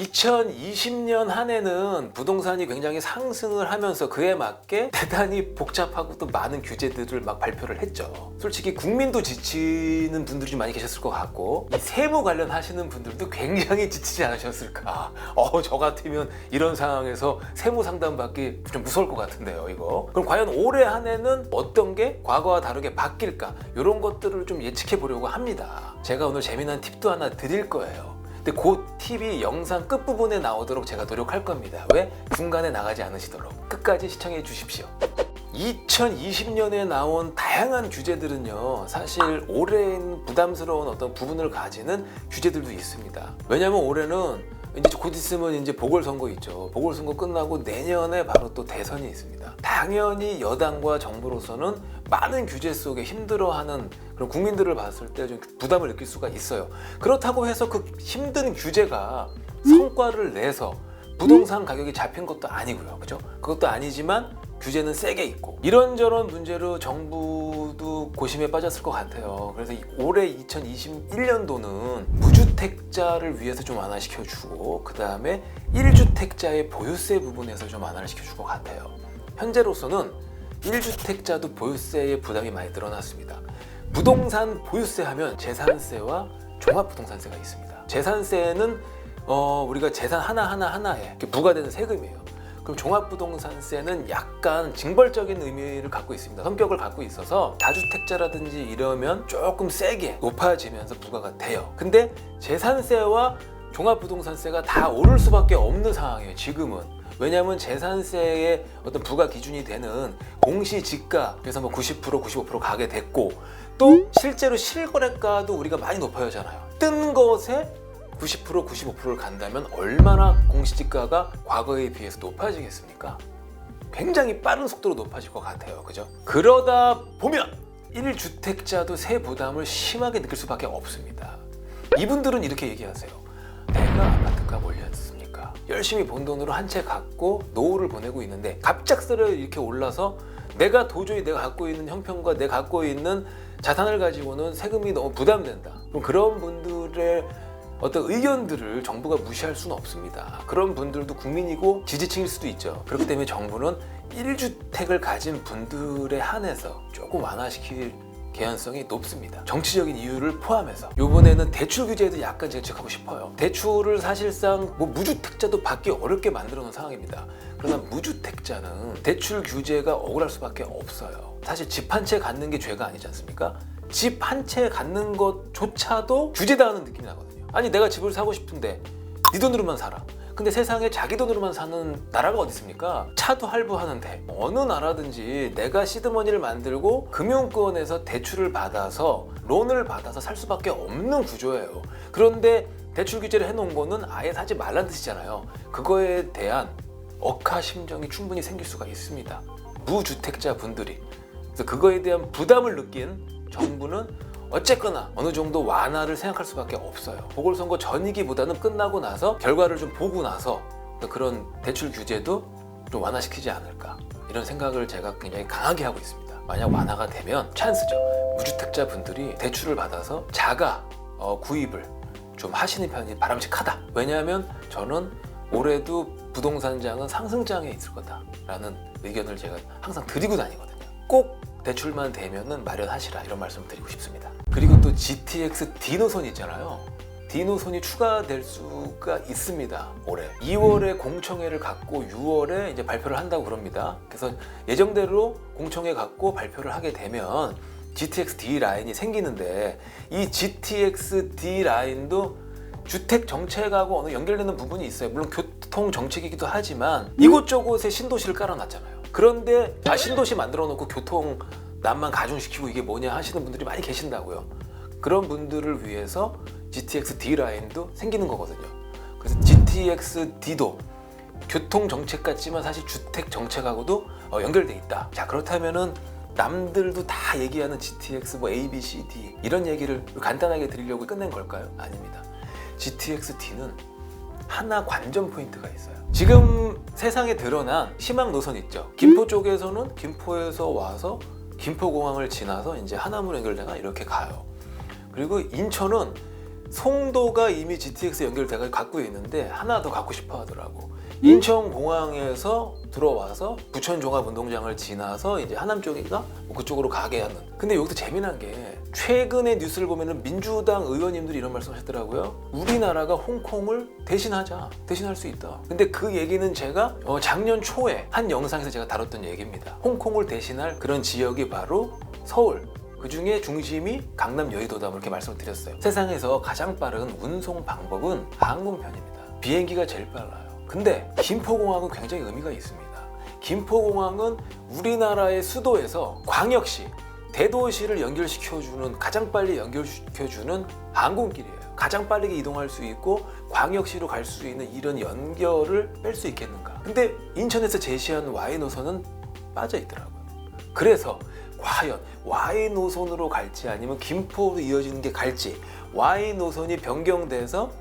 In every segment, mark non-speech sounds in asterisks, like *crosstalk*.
2020년 한 해는 부동산이 굉장히 상승을 하면서 그에 맞게 *laughs* 대단히 복잡하고 또 많은 규제들을 막 발표를 했죠. 솔직히 국민도 지치는 분들이 좀 많이 계셨을 것 같고 이 세무 관련 하시는 분들도 굉장히 지치지 않으셨을까. 어, 저 같으면 이런 상황에서 세무 상담 받기 좀 무서울 것 같은데요, 이거. 그럼 과연 올해 한 해는 어떤 게 과거와 다르게 바뀔까? 이런 것들을 좀 예측해 보려고 합니다. 제가 오늘 재미난 팁도 하나 드릴 거예요. 근데 그 팁이 영상 끝부분에 나오도록 제가 노력할 겁니다. 왜? 중간에 나가지 않으시도록. 끝까지 시청해 주십시오. 2020년에 나온 다양한 규제들은요, 사실 올해는 부담스러운 어떤 부분을 가지는 규제들도 있습니다. 왜냐면 올해는 이제 곧 있으면 이제 보궐선거 있죠. 보궐선거 끝나고 내년에 바로 또 대선이 있습니다. 당연히 여당과 정부로서는 많은 규제 속에 힘들어하는 그런 국민들을 봤을 때 좀 부담을 느낄 수가 있어요. 그렇다고 해서 그 힘든 규제가 성과를 내서 부동산 가격이 잡힌 것도 아니고요. 그죠? 그것도 아니지만 규제는 세게 있고 이런저런 문제로 정부도 고심에 빠졌을 것 같아요. 그래서 이- 올해 2021년도는 무주택자를 위해서 좀 완화시켜 주고 그 다음에 1주택자의 보유세 부분에서 좀 완화를 시켜 줄 것 같아요. 현재로서는 1주택자도 보유세의 부담이 많이 늘어났습니다. 부동산 보유세 하면 재산세와 종합부동산세가 있습니다. 재산세는 어, 우리가 재산 하나 하나 하나에 부과되는 세금이에요. 그럼 종합부동산세는 약간 징벌적인 의미를 갖고 있습니다. 성격을 갖고 있어서 다주택자라든지 이러면 조금 세게 높아지면서 부과가 돼요. 근데 재산세와 종합부동산세가 다 오를 수밖에 없는 상황이에요. 지금은. 왜냐하면 재산세의 어떤 부과 기준이 되는 공시지가 그래서 뭐 90% 95% 가게 됐고 또 실제로 실거래가도 우리가 많이 높아지잖아요. 뜬 것에 90% 95%를 간다면 얼마나 공시지가가 과거에 비해서 높아지겠습니까? 굉장히 빠른 속도로 높아질 것 같아요. 그죠? 그러다 보면 1주택자도 세 부담을 심하게 느낄 수밖에 없습니다. 이분들은 이렇게 얘기하세요. 내가 아파트값? 열심히 번 돈으로 한 채 갖고 노후를 보내고 있는데 갑작스레 이렇게 올라서 내가 도저히 내가 갖고 있는 형편과 내가 갖고 있는 자산을 가지고는 세금이 너무 부담된다. 그럼 그런 분들의 어떤 의견들을 정부가 무시할 수는 없습니다. 그런 분들도 국민이고 지지층일 수도 있죠. 그렇기 때문에 정부는 1주택을 가진 분들에 한해서 조금 완화시킬 개연성이 높습니다. 정치적인 이유를 포함해서 이번에는 대출 규제에도 약간 지적하고 싶어요. 대출을 사실상 뭐 무주택자도 받기 어렵게 만들어 놓은 상황입니다. 그러나 무주택자는 대출 규제가 억울할 수밖에 없어요. 사실 집 한 채 갖는 게 죄가 아니지 않습니까? 집 한 채 갖는 것조차도 규제당하는 느낌이 나거든요. 아니 내가 집을 사고 싶은데 네 돈으로만 살아. 근데 세상에 자기 돈으로만 사는 나라가 어디 있습니까? 차도 할부하는데 어느 나라든지 내가 시드머니를 만들고 금융권에서 대출을 받아서 론을 받아서 살 수밖에 없는 구조예요. 그런데 대출 규제를 해놓은 거는 아예 사지 말란 뜻이잖아요. 그거에 대한 억하 심정이 충분히 생길 수가 있습니다. 무주택자 분들이 그래서 그거에 대한 부담을 느낀 정부는 어쨌거나 어느 정도 완화를 생각할 수밖에 없어요. 보궐선거 전이기보다는 끝나고 나서 결과를 좀 보고 나서 그런 대출 규제도 좀 완화시키지 않을까 이런 생각을 제가 굉장히 강하게 하고 있습니다. 만약 완화가 되면 찬스죠. 무주택자 분들이 대출을 받아서 자가 어, 구입을 좀 하시는 편이 바람직하다. 왜냐하면 저는 올해도 부동산장은 상승장에 있을 거다라는 의견을 제가 항상 드리고 다니거든요. 꼭 대출만 되면은 마련하시라 이런 말씀 드리고 싶습니다. 그리고 또 GTX D 노선 있잖아요. D 노선이 추가될 수가 있습니다. 올해 2월에 공청회를 갖고 6월에 이제 발표를 한다고 그럽니다. 그래서 예정대로 공청회 갖고 발표를 하게 되면 GTX D 라인이 생기는데 이 GTX D 라인도 주택 정책하고 어느 연결되는 부분이 있어요. 물론 교통 정책이기도 하지만 이곳저곳에 신도시를 깔아놨잖아요. 그런데 아 신도시 만들어 놓고 교통 난만 가중시키고 이게 뭐냐 하시는 분들이 많이 계신다고요. 그런 분들을 위해서 GTX D 라인도 생기는 거거든요. 그래서 GTX D도 교통 정책 같지만 사실 주택 정책하고도 어, 연결돼 있다. 자 그렇다면은 남들도 다 얘기하는 GTX 뭐 A, B, C, D 이런 얘기를 간단하게 드리려고 끝낸 걸까요? 아닙니다. GTX D는 하나 관전 포인트가 있어요. 지금 세상에 드러난 희망 노선 있죠. 김포 쪽에서는 김포에서 와서 김포공항을 지나서 이제 하남으로 연결되나 이렇게 가요. 그리고 인천은 송도가 이미 GTX 연결돼서 갖고 있는데 하나 더 갖고 싶어 하더라고. 인천공항에서 들어와서 부천종합운동장을 지나서 이제 하남 쪽인가 뭐 그쪽으로 가게 하는. 근데 여기서 재미난 게 최근의 뉴스를 보면은 민주당 의원님들이 이런 말씀하셨더라고요. 우리나라가 홍콩을 대신하자, 대신할 수 있다. 근데 그 얘기는 제가 어, 작년 초에 한 영상에서 제가 다뤘던 얘기입니다. 홍콩을 대신할 그런 지역이 바로 서울. 그 중에 중심이 강남 여의도다 뭐 이렇게 말씀을 드렸어요. 세상에서 가장 빠른 운송 방법은 항공편입니다. 비행기가 제일 빨라요. 근데 김포공항은 굉장히 의미가 있습니다. 김포공항은 우리나라의 수도에서 광역시, 대도시를 연결시켜주는 가장 빨리 연결시켜주는 항공길이에요. 가장 빠르게 이동할 수 있고 광역시로 갈 수 있는 이런 연결을 뺄 수 있겠는가? 근데 인천에서 제시한 Y 노선은 빠져 있더라고요. 그래서 과연 Y 노선으로 갈지 아니면 김포로 이어지는 게 갈지 Y 노선이 변경돼서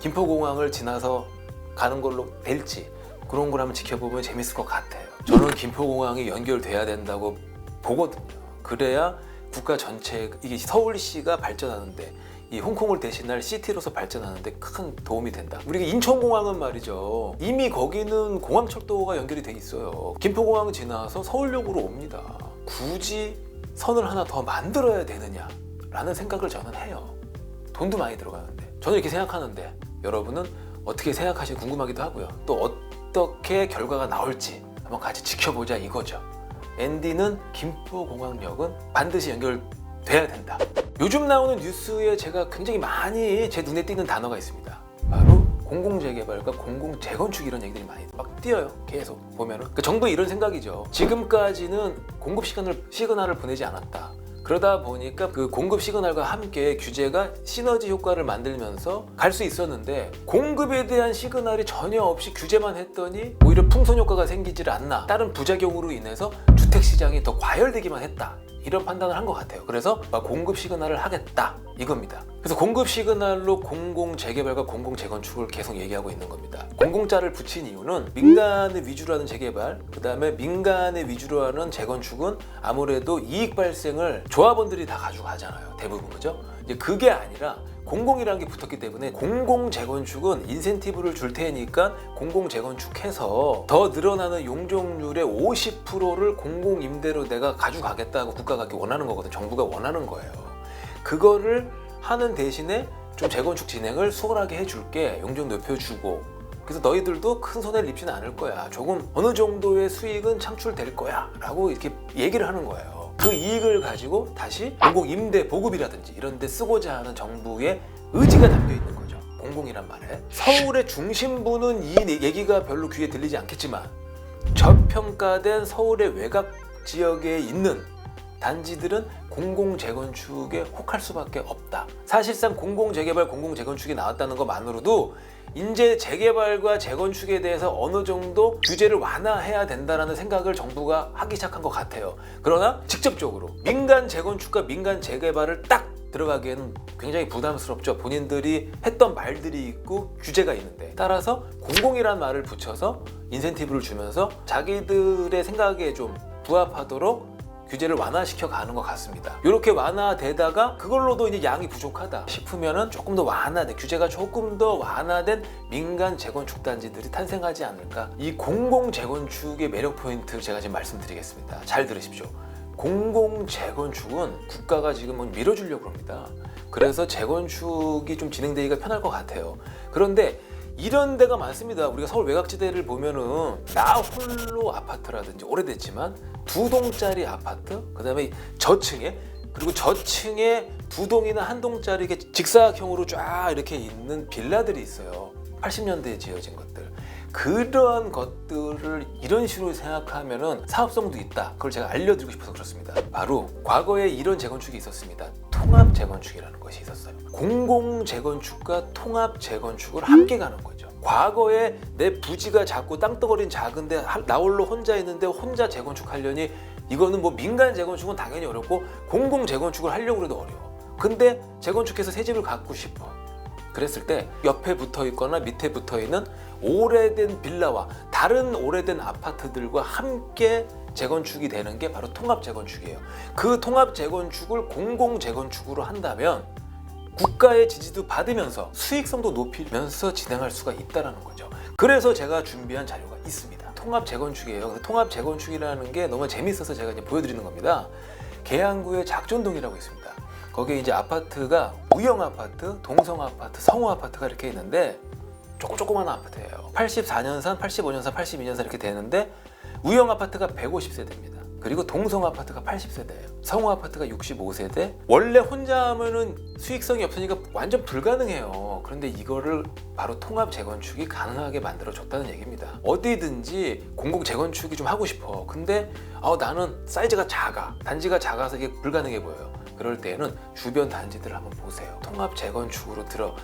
김포공항을 지나서 가는 걸로 될지 그런 걸 한번 지켜보면 재밌을 것 같아요. 저는 김포공항이 연결돼야 된다고 보거든요. 그래야 국가 전체 이게 서울시가 발전하는데 이 홍콩을 대신할 시티로서 발전하는데 큰 도움이 된다. 우리가 인천공항은 말이죠. 이미 거기는 공항철도가 연결이 돼 있어요. 김포공항 지나서 서울역으로 옵니다. 굳이 선을 하나 더 만들어야 되느냐라는 생각을 저는 해요. 돈도 많이 들어가는데 저는 이렇게 생각하는데 여러분은 어떻게 생각하시는지 궁금하기도 하고요. 또 어떻게 결과가 나올지 한번 같이 지켜보자 이거죠. 앤디는 김포공항역은 반드시 연결돼야 된다. 요즘 나오는 뉴스에 제가 굉장히 많이 제 눈에 띄는 단어가 있습니다. 바로 공공재개발과 공공재건축 이런 얘기들이 많이 막 띄어요. 계속 보면은 그 정부 이런 생각이죠. 지금까지는 공급 시간을 시그널을 보내지 않았다. 그러다 보니까 그 공급 시그널과 함께 규제가 시너지 효과를 만들면서 갈 수 있었는데 공급에 대한 시그널이 전혀 없이 규제만 했더니 오히려 풍선 효과가 생기질 않나. 다른 부작용으로 인해서 주택 시장이 더 과열되기만 했다. 이런 판단을 한 것 같아요. 그래서 공급 시그널을 하겠다 이겁니다. 그래서 공급 시그널로 공공 재개발과 공공 재건축을 계속 얘기하고 있는 겁니다. 공공자를 붙인 이유는 민간의 위주로 하는 재개발 그 다음에 민간의 위주로 하는 재건축은 아무래도 이익 발생을 조합원들이 다 가져가잖아요. 대부분 그죠? 이제 그게 아니라 공공이라는 게 붙었기 때문에 공공 재건축은 인센티브를 줄 테니까 공공 재건축해서 더 늘어나는 용적률의 50%를 공공 임대로 내가 가져가겠다고 국가가 원하는 거거든. 정부가 원하는 거예요 그거를 하는 대신에 좀 재건축 진행을 수월하게 해줄게. 용적 높여주고. 그래서 너희들도 큰 손해를 입지는 않을 거야. 조금 어느 정도의 수익은 창출될 거야. 라고 이렇게 얘기를 하는 거예요. 그 이익을 가지고 다시 공공 임대 보급이라든지 이런 데 쓰고자 하는 정부의 의지가 담겨 있는 거죠. 공공이란 말에. 서울의 중심부는 이 얘기가 별로 귀에 들리지 않겠지만 저평가된 서울의 외곽 지역에 있는 단지들은 공공 재건축에 혹할 수밖에 없다. 사실상 공공 재개발, 공공 재건축이 나왔다는 것만으로도 인재 재개발과 재건축에 대해서 어느 정도 규제를 완화해야 된다는 생각을 정부가 하기 시작한 것 같아요. 그러나 직접적으로 민간 재건축과 민간 재개발을 딱 들어가기에는 굉장히 부담스럽죠. 본인들이 했던 말들이 있고 규제가 있는데 따라서 공공이란 말을 붙여서 인센티브를 주면서 자기들의 생각에 좀 부합하도록 규제를 완화시켜 가는 것 같습니다. 이렇게 완화되다가 그걸로도 이제 양이 부족하다 싶으면은 조금 더 완화된 규제가 조금 더 완화된 민간 재건축 단지들이 탄생하지 않을까. 이 공공 재건축의 매력 포인트 제가 지금 말씀드리겠습니다. 잘 들으십시오. 공공 재건축은 국가가 지금 밀어주려고 합니다. 그래서 재건축이 좀 진행되기가 편할 것 같아요. 그런데 이런 데가 많습니다. 우리가 서울 외곽지대를 보면은 나 홀로 아파트라든지 오래됐지만 두 동짜리 아파트, 그다음에 저층에 그리고 저층에 두 동이나 한 동짜리 직사각형으로 쫙 이렇게 있는 빌라들이 있어요. 80년대에 지어진 것들. 그런 것들을 이런 식으로 생각하면은 사업성도 있다. 그걸 제가 알려드리고 싶어서 그렇습니다. 바로 과거에 이런 재건축이 있었습니다. 통합 재건축이라는 것이 있었어요. 공공 재건축과 통합 재건축을 함께 가는 거죠. 과거에 내 부지가 작고 땅덩어리는 작은데 하- 나 홀로 혼자 있는데 혼자 재건축하려니 이거는 뭐 민간 재건축은 당연히 어렵고 공공 재건축을 하려고 해도 어려워. 근데 재건축해서 새 집을 갖고 싶어. 그랬을 때 옆에 붙어 있거나 밑에 붙어 있는 오래된 빌라와 다른 오래된 아파트들과 함께 재건축이 되는 게 바로 통합 재건축이에요. 그 통합 재건축을 공공 재건축으로 한다면 국가의 지지도 받으면서 수익성도 높이면서 진행할 수가 있다는 거죠. 그래서 제가 준비한 자료가 있습니다. 통합 재건축이에요. 그래서 통합 재건축이라는 게 너무 재밌어서 제가 이제 보여드리는 겁니다. 계양구의 작전동이라고 있습니다. 거기에 이제 아파트가 우영 아파트, 동성 아파트, 성우 아파트가 이렇게 있는데 조금 조그마한 아파트예요. 84년산, 85년산, 82년산 이렇게 되는데 우영 아파트가 150세대입니다. 그리고 동성 아파트가 80세대예요. 성우 아파트가 65세대. 원래 혼자 하면은 수익성이 없으니까 완전 불가능해요. 그런데 이거를 바로 통합 재건축이 가능하게 만들어 줬다는 얘기입니다. 어디든지 공공 재건축이 좀 하고 싶어. 근데 어, 나는 사이즈가 작아. 단지가 작아서 이게 불가능해 보여요. 그럴 때에는 주변 단지들을 한번 보세요. 통합 재건축으로 들어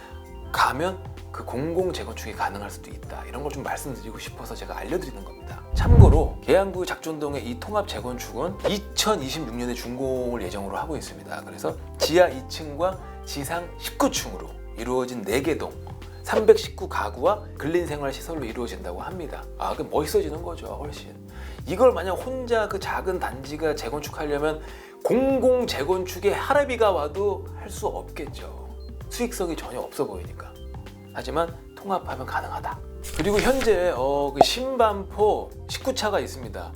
가면 그 공공 재건축이 가능할 수도 있다. 이런 걸 좀 말씀드리고 싶어서 제가 알려드리는 겁니다. 참고로 계양구 작전동의 이 통합 재건축은 2026년에 준공을 예정으로 하고 있습니다. 그래서 지하 2층과 지상 19층으로 이루어진 4개 동 319 가구와 근린생활 시설로 이루어진다고 합니다. 아, 그 멋있어지는 거죠, 훨씬. 이걸 만약 혼자 그 작은 단지가 재건축하려면 공공 재건축에 하라비가 와도 할 수 없겠죠. 수익성이 전혀 없어 보이니까. 하지만 통합하면 가능하다. 그리고 현재 어, 그 신반포 19차가 있습니다.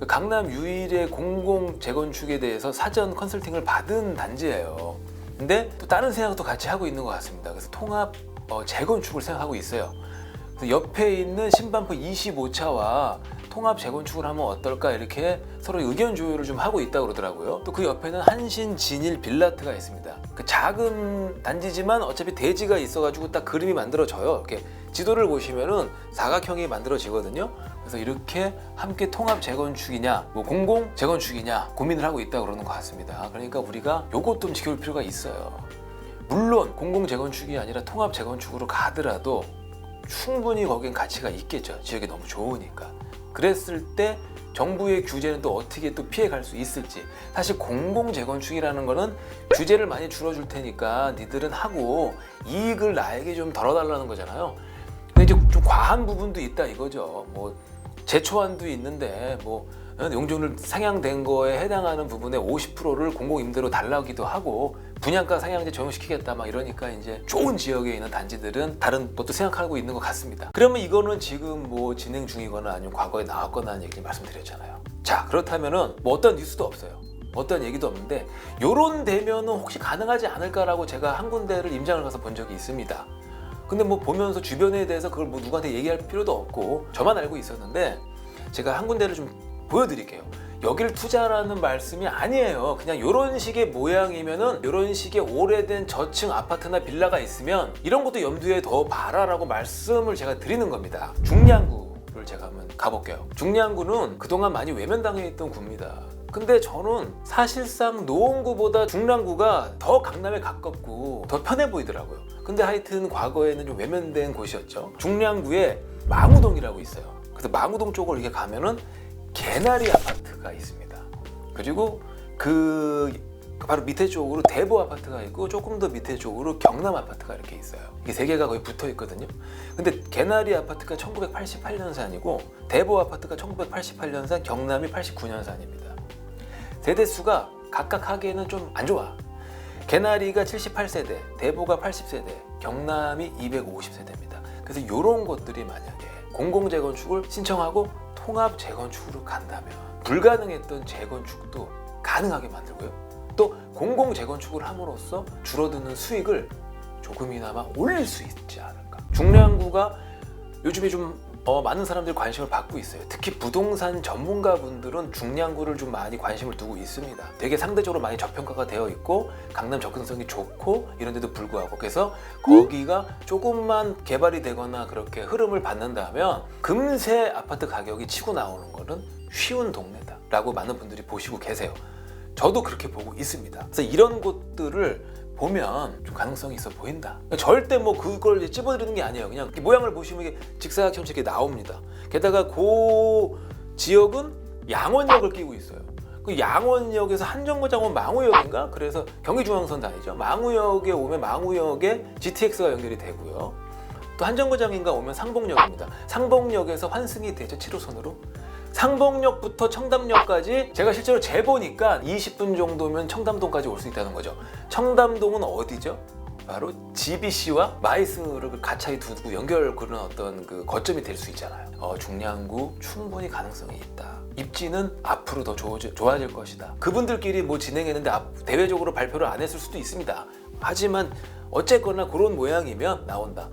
그 강남 유일의 공공 재건축에 대해서 사전 컨설팅을 받은 단지예요. 근데 또 다른 생각도 같이 하고 있는 것 같습니다. 그래서 통합 어, 재건축을 생각하고 있어요. 옆에 있는 신반포 25차와 통합 재건축을 하면 어떨까 이렇게 서로 의견 조율을 좀 하고 있다 고 그러더라고요. 또 그 옆에는 한신 진일 빌라트가 있습니다. 그 작은 단지지만 어차피 대지가 있어가지고 딱 그림이 만들어져요. 이렇게 지도를 보시면은 사각형이 만들어지거든요. 그래서 이렇게 함께 통합 재건축이냐, 뭐 공공 재건축이냐 고민을 하고 있다 고 그러는 것 같습니다. 그러니까 우리가 요것 좀 지켜볼 필요가 있어요. 물론 공공 재건축이 아니라 통합 재건축으로 가더라도 충분히 거긴 가치가 있겠죠. 지역이 너무 좋으니까. 그랬을 때 정부의 규제는 또 어떻게 또 피해갈 수 있을지 사실 공공 재건축이라는 거는 규제를 많이 줄여줄 테니까 니들은 하고 이익을 나에게 좀 덜어달라는 거잖아요. 근데 이제 좀 과한 부분도 있다 이거죠. 뭐 제초안도 있는데 뭐 어, 용적률 상향된 거에 해당하는 부분의 50%를 공공 임대로 달라기도 하고 분양가 상향제 적용시키겠다 막 이러니까 이제 좋은 지역에 있는 단지들은 다른 것도 생각하고 있는 것 같습니다. 그러면 이거는 지금 뭐 진행 중이거나 아니면 과거에 나왔거나 하는 얘기 말씀드렸잖아요. 자 그렇다면은 뭐 어떤 뉴스도 없어요. 어떤 얘기도 없는데 요런 되면은 혹시 가능하지 않을까라고 제가 한 군데를 임장을 가서 본 적이 있습니다. 근데 뭐 보면서 주변에 대해서 그걸 뭐 누구한테 얘기할 필요도 없고 저만 알고 있었는데 제가 한 군데를 좀 보여드릴게요. 여길 투자라는 말씀이 아니에요. 그냥 이런 식의 모양이면은 이런 식의 오래된 저층 아파트나 빌라가 있으면 이런 것도 염두에 더 봐라라고 말씀을 제가 드리는 겁니다. 중량구를 제가 한번 가볼게요. 중량구는 그동안 많이 외면당해 있던 구입니다. 근데 저는 사실상 노원구보다 중랑구가 더 강남에 가깝고 더 편해 보이더라고요. 근데 하여튼 과거에는 좀 외면된 곳이었죠. 중량구에 망우동이라고 있어요. 그래서 망우동 쪽을 이렇게 가면은 개나리 아파트가 있습니다. 그리고 그 바로 밑에 쪽으로 대보 아파트가 있고 조금 더 밑에 쪽으로 경남 아파트가 이렇게 있어요. 이게 세 개가 거의 붙어 있거든요. 근데 개나리 아파트가 1988년산이고 대보 아파트가 1988년산, 경남이 89년산입니다. 세대 수가 각각 하기에는 좀 안 좋아. 개나리가 78세대, 대보가 80세대, 경남이 250세대입니다. 그래서 이런 것들이 만약에 공공재건축을 신청하고 통합 재건축으로 간다면 불가능했던 재건축도 가능하게 만들고요. 또 공공 재건축을 함으로써 줄어드는 수익을 조금이나마 올릴 수 있지 않을까. 중량구가 요즘에 좀 어, 많은 사람들이 관심을 받고 있어요. 특히 부동산 전문가분들은 중량구를 좀 많이 관심을 두고 있습니다. 되게 상대적으로 많이 저평가가 되어 있고 강남 접근성이 좋고 이런데도 불구하고 그래서 거기가 조금만 개발이 되거나 그렇게 흐름을 받는다면 금세 아파트 가격이 치고 나오는 거는 쉬운 동네다라고 많은 분들이 보시고 계세요. 저도 그렇게 보고 있습니다. 그래서 이런 곳들을 보면 좀 가능성이 있어 보인다. 그러니까 절대 뭐 그걸 찝어드리는 게 아니에요. 그냥 이렇게 모양을 보시면 이게 직사각형식이 나옵니다. 게다가 그 지역은 양원역을 끼고 있어요. 그 양원역에서 한정거장 오면 망우역인가? 그래서 경기중앙선 다니죠. 망우역에 오면 망우역에 GTX가 연결이 되고요. 또 한정거장인가 오면 상봉역입니다. 상봉역에서 환승이 되죠 7호선으로. 상봉역부터 청담역까지 제가 실제로 재보니까 20분 정도면 청담동까지 올 수 있다는 거죠. 청담동은 어디죠? 바로 GBC와 마이스를 가차에 두고 연결 그런 어떤 그 거점이 될 수 있잖아요. 어, 중량구 충분히 가능성이 있다. 입지는 앞으로 더 좋아질, 좋아질 것이다. 그분들끼리 뭐 진행했는데 앞- 대외적으로 발표를 안 했을 수도 있습니다. 하지만 어쨌거나 그런 모양이면 나온다.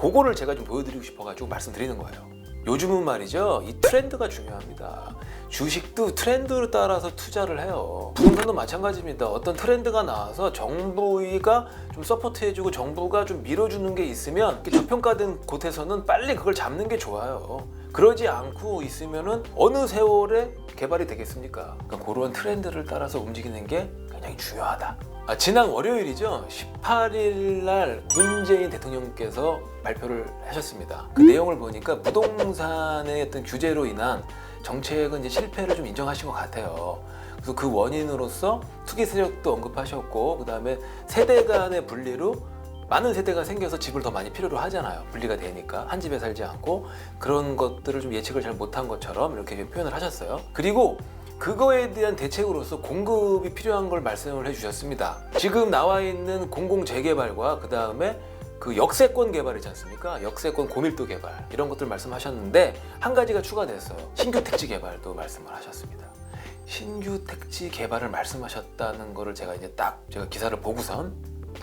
그거를 제가 좀 보여드리고 싶어가지고 말씀드리는 거예요. 요즘은 말이죠. 이 트렌드가 중요합니다. 주식도 트렌드를 따라서 투자를 해요. 부동산도 마찬가지입니다. 어떤 트렌드가 나와서 정부가 좀 서포트해주고 정부가 좀 밀어주는 게 있으면 저평가된 곳에서는 빨리 그걸 잡는 게 좋아요. 그러지 않고 있으면은 어느 세월에 개발이 되겠습니까? 그러니까 그런 트렌드를 따라서 움직이는 게 굉장히 중요하다. 아, 지난 월요일이죠. 18일 날 문재인 대통령께서 발표를 하셨습니다. 그 내용을 보니까 부동산의 어떤 규제로 인한 정책은 이제 실패를 좀 인정하신 것 같아요. 그래서 그 원인으로서 투기 세력도 언급하셨고 그다음에 세대 간의 분리로 많은 세대가 생겨서 집을 더 많이 필요로 하잖아요. 분리가 되니까 한 집에 살지 않고 그런 것들을 좀 예측을 잘 못한 것처럼 이렇게 표현을 하셨어요. 그리고 그거에 대한 대책으로서 공급이 필요한 걸 말씀을 해주셨습니다. 지금 나와 있는 공공 재개발과 그 다음에 그 역세권 개발이지 않습니까? 역세권 고밀도 개발 이런 것들 말씀하셨는데 한 가지가 추가됐어요. 신규 택지 개발도 말씀을 하셨습니다. 신규 택지 개발을 말씀하셨다는 거를 제가 이제 딱 제가 기사를 보고선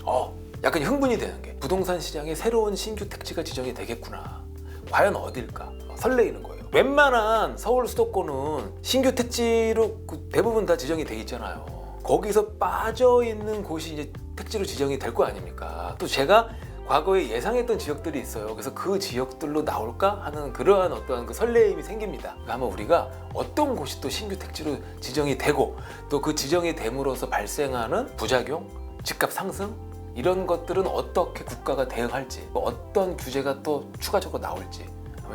어 약간 흥분이 되는 게 부동산 시장에 새로운 신규 택지가 지정이 되겠구나. 과연 어딜까? 설레이는 거예요. 웬만한 서울 수도권은 신규 택지로 그 대부분 다 지정이 돼 있잖아요. 거기서 빠져 있는 곳이 이제 택지로 지정이 될 거 아닙니까? 또 제가 과거에 예상했던 지역들이 있어요. 그래서 그 지역들로 나올까 하는 그러한 어떠한 그 설레임이 생깁니다. 그러니까 한번 우리가 어떤 곳이 또 신규 택지로 지정이 되고 또 그 지정이 됨으로써 발생하는 부작용, 집값 상승 이런 것들은 어떻게 국가가 대응할지 또 어떤 규제가 또 추가적으로 나올지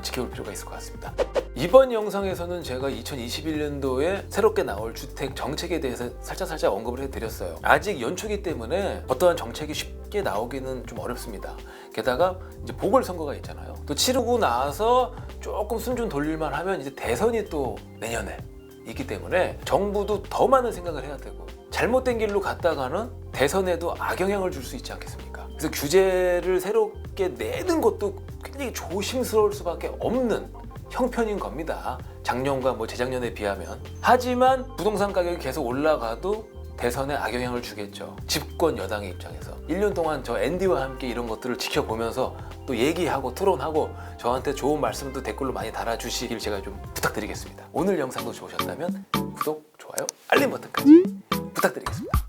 지켜볼 필요가 있을 것 같습니다. 이번 영상에서는 제가 2021년도에 새롭게 나올 주택 정책에 대해서 살짝 살짝 언급을 해드렸어요. 아직 연초기 때문에 어떠한 정책이 쉽게 나오기는 좀 어렵습니다. 게다가 이제 보궐선거가 있잖아요. 또 치르고 나서 조금 숨좀 돌릴만 하면 이제 대선이 또 내년에 있기 때문에 정부도 더 많은 생각을 해야 되고 잘못된 길로 갔다가는 대선에도 악영향을 줄 수 있지 않겠습니까? 그래서 규제를 새롭게 내는 것도 굉장히 조심스러울 수밖에 없는 형편인 겁니다. 작년과 뭐 재작년에 비하면. 하지만 부동산 가격이 계속 올라가도 대선에 악영향을 주겠죠. 집권 여당의 입장에서. 1년 동안 저 앤디와 함께 이런 것들을 지켜보면서 또 얘기하고 토론하고 저한테 좋은 말씀도 댓글로 많이 달아주시길 제가 좀 부탁드리겠습니다. 오늘 영상도 좋으셨다면 구독, 좋아요, 알림 버튼까지 부탁드리겠습니다.